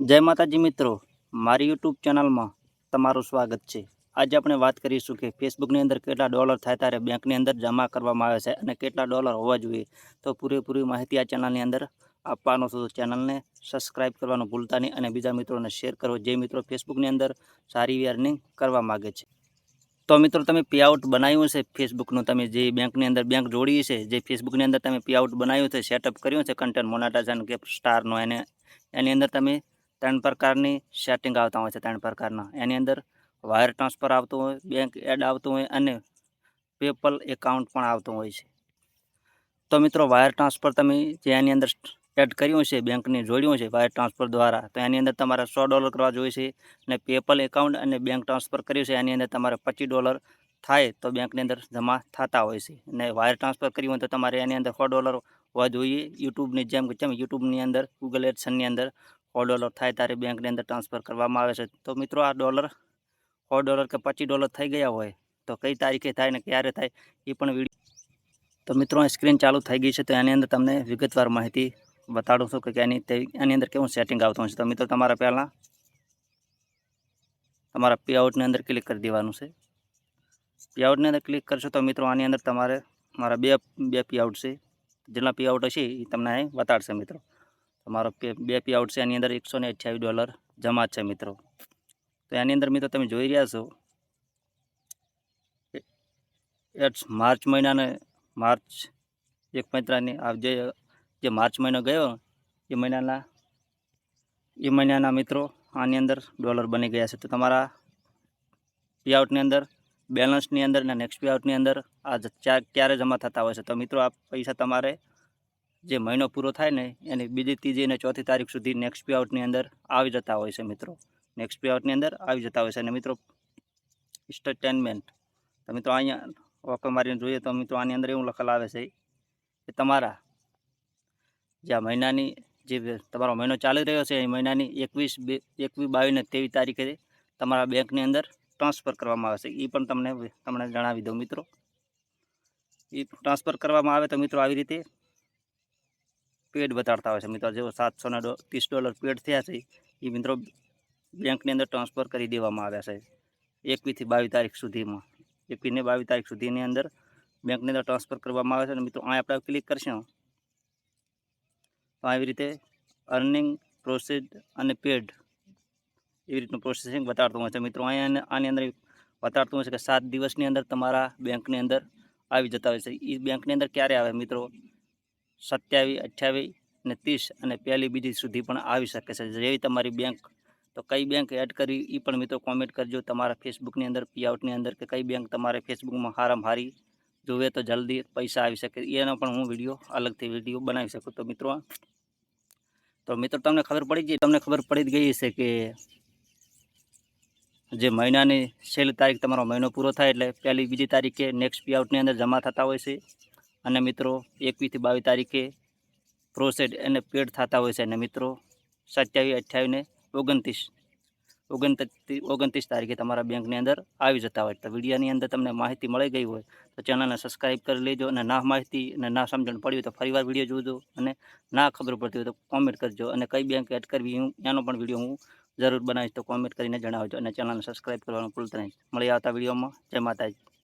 જય માતાજી મિત્રો, મારી યુટ્યુબ ચેનલમાં તમારું સ્વાગત છે. આજે આપણે વાત કરીશું કે ફેસબુકની અંદર કેટલા ડોલર થાય ત્યારે બેંકની અંદર જમા કરવામાં આવે છે અને કેટલા ડોલર હોવા જોઈએ. તો પૂરેપૂરી માહિતી આ ચેનલની અંદર આપવાનો છું. ચેનલને સબસ્ક્રાઇબ કરવાનું ભૂલતા નહીં અને બીજા મિત્રોને શેર કરો. જે મિત્રો ફેસબુકની અંદર સારી અર્નિંગ કરવા માગે છે. તો મિત્રો, તમે પેઆઉટ બનાવ્યું છે ફેસબુકનું. તમે જે બેંકની અંદર બેંક જોડી છે, જે ફેસબુકની અંદર તમે પેઆઉટ બનાવ્યું છે સેટઅપ કર્યું છે કન્ટેન્ટ મોનેટાઇઝેશન કે સ્ટારનો એને, એની અંદર તમે ત્રણ પ્રકારની સેટિંગ આવતા હોય છે, ત્રણ પ્રકારના. એની અંદર વાયર ટ્રાન્સફર આવતું હોય બેંક એડ આવતું હોય અને પેપલ એકાઉન્ટ પણ આવતું હોય છે. તો મિત્રો વાયર ટ્રાન્સફર તમે જે એની અંદર એડ કર્યું છે બેંકને જોડ્યું છે વાયર ટ્રાન્સફર દ્વારા, તો એની અંદર તમારે સો ડોલર કરવા જોઈએ છે અને પેપલ એકાઉન્ટ અને બેંક ટ્રાન્સફર કર્યું છે, એની અંદર તમારે પચીસ ડોલર થાય તો બેંકની અંદર જમા થતા હોય છે. અને વાયર ટ્રાન્સફર કર્યું હોય તો તમારે એની અંદર સો ડોલર હોવા જોઈએ. યુટ્યુબની જેમ કે જેમ યુટ્યુબની અંદર ગૂગલ એડસનની અંદર સો ડોલર થાય ત્યારે બેંકની અંદર ટ્રાન્સફર કરવામાં આવે છે. તો મિત્રો આ ડોલર, સો ડોલર કે પચીસ ડોલર થઈ ગયા હોય, તો કઈ તારીખે થાય ને ક્યારે થાય એ પણ વીડિયો તો મિત્રો સ્ક્રીન ચાલુ થઈ ગઈ છે તો એની અંદર તમને વિગતવાર માહિતી બતાડું છું કે એની તે, એની અંદર કેવું સેટિંગ આવતું હોય છે. તો મિત્રો તમારે પહેલાં, તમારા પે આઉટની અંદર ક્લિક કરી દેવાનું છે. પે આઉટની અંદર ક્લિક કરશો તો મિત્રો આની અંદર તમારે, મારા બે બે પે આઉટ છે. જેટલા પે આઉટ હશે એ તમને અહીં બતાડશે મિત્રો. તમારો કે બે પી આઉટ છે, એની અંદર એકસો ને અઠ્યાવીસ ડોલર જમા છે મિત્રો. તો એની અંદર મિત્રો તમે જોઈ રહ્યા છો એટ્સ માર્ચ મહિનાને માર્ચ એક પૈત્રાની આ જે જે માર્ચ મહિનો ગયો, એ મહિનાના એ મહિનાના મિત્રો આની અંદર ડોલર બની ગયા છે. તો તમારા પી આઉટની અંદર બેલેન્સની અંદર અને નેક્સ્ટ પી આઉટની અંદર આ ક્યારે જમા થતા હોય છે? તો મિત્રો આ પૈસા તમારે જે મહિનો પૂરો થાય ને, એની બીજી ત્રીજી અને ચોથી તારીખ સુધી નેક્સ્ટ પે આઉટની અંદર આવી જતા હોય છે મિત્રો. નેક્સ્ટ પે આઉટની અંદર આવી જતા હોય છે. અને મિત્રો સ્ટેટમેન્ટ તો મિત્રો અહીંયા ઓકે મારીને જોઈએ તો મિત્રો આની અંદર એવું લખેલ આવે છે કે તમારા જે આ મહિનાની જે તમારો મહિનો ચાલી રહ્યો છે, એ મહિનાની એકવીસ બે, એકવીસ, બાવીસ ને ત્રેવીસ તારીખે તમારા બેંકની અંદર ટ્રાન્સફર કરવામાં આવે છે. એ પણ તમને તમને જણાવી દઉં મિત્રો. એ ટ્રાન્સફર કરવામાં આવે તો મિત્રો આવી રીતે પેડ બતાડતા હોય છે. મિત્રો જેવો સાતસો ને ડો- ત્રીસ ડોલર પેડ થયા છે એ મિત્રો બેંકની અંદર ટ્રાન્સફર કરી દેવામાં આવ્યા છે. એકવીસથી બાવીસ તારીખ સુધીમાં. એકવીસને બાવીસ તારીખ સુધીની અંદર બેંકની અંદર ટ્રાન્સફર કરવામાં આવે છે. અને મિત્રો, અહીં આપણે ક્લિક કરશું. તો આવી રીતે અર્નિંગ પ્રોસેસ અને પેડ એવી રીતનું પ્રોસેસિંગ બતાડતું હોય છે. મિત્રો, અહીંયા આની અંદર બતાડતું હોય છે કે સાત દિવસની અંદર તમારા બેંકની અંદર આવી જતા હોય છે. એ બેંકની અંદર ક્યારે આવે? મિત્રો સત્યાવીસ અઠ્યાવીસ ને ત્રીસ અને પહેલી બીજી સુધી પણ આવી શકે છે. જેવી તમારી બેંક તો કઈ બેંક એડ કરી એ પણ મિત્રો કોમેન્ટ કરજો. તમારા ફેસબુકની અંદર પીઆઉટની અંદર કે કઈ બેંક તમારે ફેસબુકમાં હારામ હારી જોવે તો જલ્દી પૈસા આવી શકે. એનો પણ હું વીડિયો અલગથી વીડિયો બનાવી શકું. તો મિત્રો તો મિત્રો તમને ખબર પડી ગઈ, તમને ખબર પડી ગઈ છે કે જે મહિનાની છેલ્લી તારીખ તમારો મહિનો પૂરો થાય એટલે પહેલી બીજી તારીખે નેક્સ્ટ પીઆઉટની અંદર જમા થતા હોય છે. અને મિત્રો એકવીસથી બાવીસ તારીખે પ્રોસેડ એને પેડ થતા હોય છે. અને મિત્રો, સત્યાવીસ અઠ્યાવીસ ને ઓગણત્રીસ ઓગણત્રીસ ઓગણત્રીસ તારીખે તમારા બેંકની અંદર આવી જતા હોય. તો વિડીયોની અંદર તમને માહિતી મળી ગઈ હોય, તો ચેનલને સબસ્ક્રાઈબ કરી લેજો. અને ના માહિતી અને ના સમજણ પડી હોય તો ફરીવાર વીડિયો જોજો અને ના ખબર પડતી હોય તો કોમેન્ટ કરજો. અને કઈ બેંક એડ કરવી હું એનો પણ વીડિયો હું જરૂર બનાવીશ તો કોમેન્ટ કરીને જણાવજો. અને ચેનલને સબસ્ક્રાઈબ કરવાનું ભૂલતા નહીં. મળી આવતા વિડીયોમાં જય માતાજી.